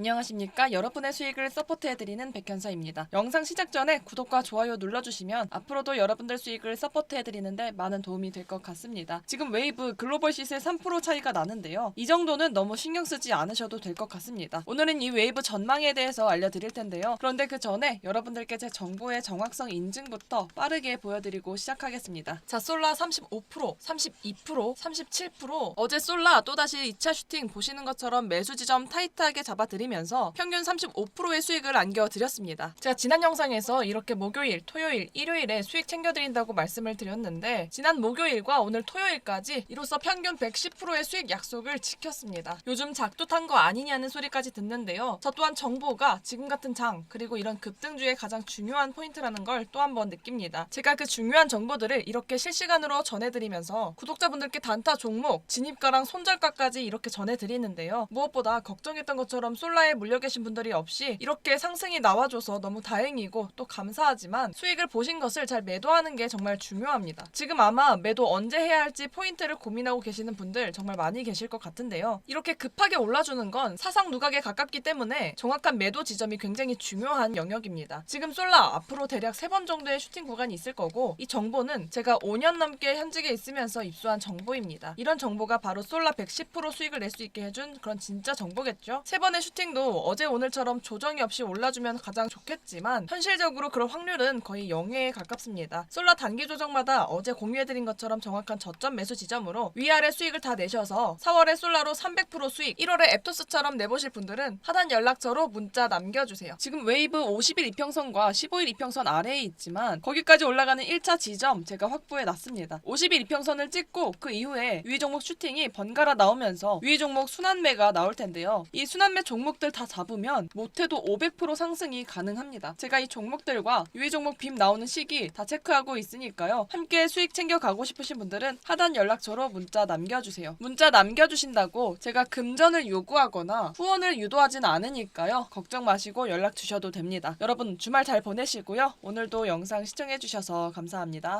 안녕하십니까 여러분의 수익을 서포트해드리는 백현사입니다. 영상 시작 전에 구독과 좋아요 눌러주시면 앞으로도 여러분들 수익을 서포트해드리는데 많은 도움이 될 것 같습니다. 지금 웨이브 글로벌 시세 3% 차이가 나는데요. 이 정도는 너무 신경 쓰지 않으셔도 될 것 같습니다. 오늘은 이 웨이브 전망에 대해서 알려드릴 텐데요. 그런데 그 전에 여러분들께 제 정보의 정확성 인증부터 빠르게 보여드리고 시작하겠습니다. 자 솔라 35%, 32%, 37% 어제 솔라 또다시 2차 슈팅 보시는 것처럼 매수 지점 타이트하게 잡아드 리면서 평균 35%의 수익을 안겨드렸습니다. 제가 지난 영상에서 이렇게 목요일, 토요일, 일요일에 수익 챙겨드린다고 말씀을 드렸는데 지난 목요일과 오늘 토요일까지 이로써 평균 110%의 수익 약속을 지켰습니다. 요즘 작두탄 거 아니냐는 소리까지 듣는데요. 저 또한 정보가 지금 같은 장 그리고 이런 급등주의 가장 중요한 포인트라는 걸 또 한 번 느낍니다. 제가 그 중요한 정보들을 이렇게 실시간으로 전해드리면서 구독자분들께 단타 종목, 진입가랑 손절가까지 이렇게 전해드리는데요. 무엇보다 걱정했던 것처럼 솔라 에 물려 계신 분들이 없이 이렇게 상승이 나와줘서 너무 다행이고 또 감사하지만 수익을 보신 것을 잘 매도하는 게 정말 중요합니다. 지금 아마 매도 언제 해야 할지 포인트를 고민하고 계시는 분들 정말 많이 계실 것 같은데요. 이렇게 급하게 올라주는 건 사상 누각에 가깝기 때문에 정확한 매도 지점이 굉장히 중요한 영역입니다. 지금 솔라 앞으로 대략 3번 정도의 슈팅 구간이 있을 거고 이 정보는 제가 5년 넘게 현직에 있으면서 입수한 정보입니다. 이런 정보가 바로 솔라 110% 수익을 낼 수 있게 해준 그런 진짜 정보겠죠. 세 번의 슈팅 도 어제 오늘처럼 조정이 없이 올라주면 가장 좋겠지만 현실적으로 그럴 확률은 거의 0에 가깝습니다. 솔라 단기 조정마다 어제 공유해드린 것처럼 정확한 저점 매수 지점으로 위아래 수익을 다 내셔서 4월에 솔라로 300% 수익, 1월에 앱토스처럼 내보실 분들은 하단 연락처로 문자 남겨주세요. 지금 웨이브 50일 이평선과 15일 이평선 아래에 있지만 거기까지 올라가는 1차 지점 제가 확보해 놨습니다. 50일 이평선을 찍고 그 이후에 위 종목 슈팅이 번갈아 나오면서 위 종목 순환매가 나올 텐데요. 이 순환매 종목 들 다 잡으면 못해도 500% 상승이 가능합니다. 제가 이 종목들과 위 종목 빔 나오는 시기 다 체크하고 있으니까요. 함께 수익 챙겨 가고 싶으신 분들은 하단 연락처로 문자 남겨주세요. 문자 남겨주신다고 제가 금전을 요구하거나 후원을 유도하진 않으니까요. 걱정 마시고 연락 주셔도 됩니다. 여러분 주말 잘 보내시고요. 오늘도 영상 시청해주셔서 감사합니다.